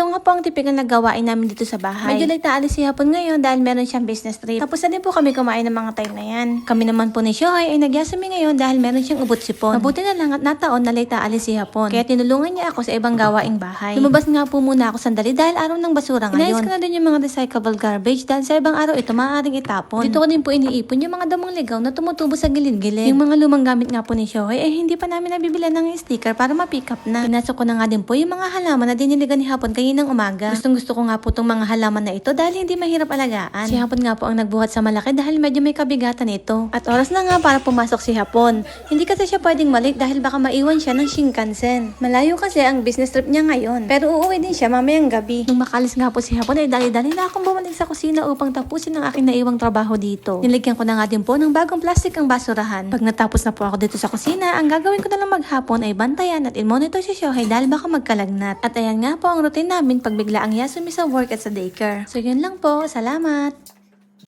Ito nga po ang tipikal na gawain namin dito sa bahay. Medyo late na alis si Hapon ngayon dahil meron siyang business trip. Tapos na din po kami kumain ng mga time na yan. Kami naman po ni Shohei ay nagyasami ngayon dahil meron siyang ubot sipon. Mabuti na lang at nataon na late na alis si Hapon. Kaya tinulungan niya ako sa ibang gawaing bahay. Lumabas nga po muna ako sandali dahil araw ng basura ngayon. Inayos ko na din yung mga recyclable garbage dahil sa ibang araw ito maaaring itapon. Dito ko din po iniipon yung mga damang ligaw na tumutubo sa gilid-gilid. Yung mga lumang gamit nga po ni Shohei ay hindi pa namin nabibilan ng sticker para ma-pick up na. Pinasok ko na nga din po yung mga halaman na diniligan ni Hapon kaninang umaga. Gustong gusto ko nga po itong mga halaman na ito dahil hindi mahirap alagaan. Si Hapon nga po ang nagbuhat sa malaki dahil medyo may kabigatan ito. At oras na nga para pumasok si Hapon. Hindi kasi siya pwedeng malik dahil baka maiwan siya ng Shinkansen. Malayo kasi ang business trip niya ngayon. Pero uuwi din siya mamayang gabi. Nung makalis nga po si Hapon ay dali-dali na akong bumalik sa kusina upang tapusin ang aking naiwang trabaho dito. Niligyan ko na nga din po ng bagong plastic ang basurahan. Pag natapos na po ako dito sa kusina, ang gagawin ko na lang maghapon ay bantayan at i-monitor si Shohei dahil baka magkalagnat. At ayan nga po ang routine namin pag bigla ang yasumi sa work at sa daycare. So yun lang po. Salamat!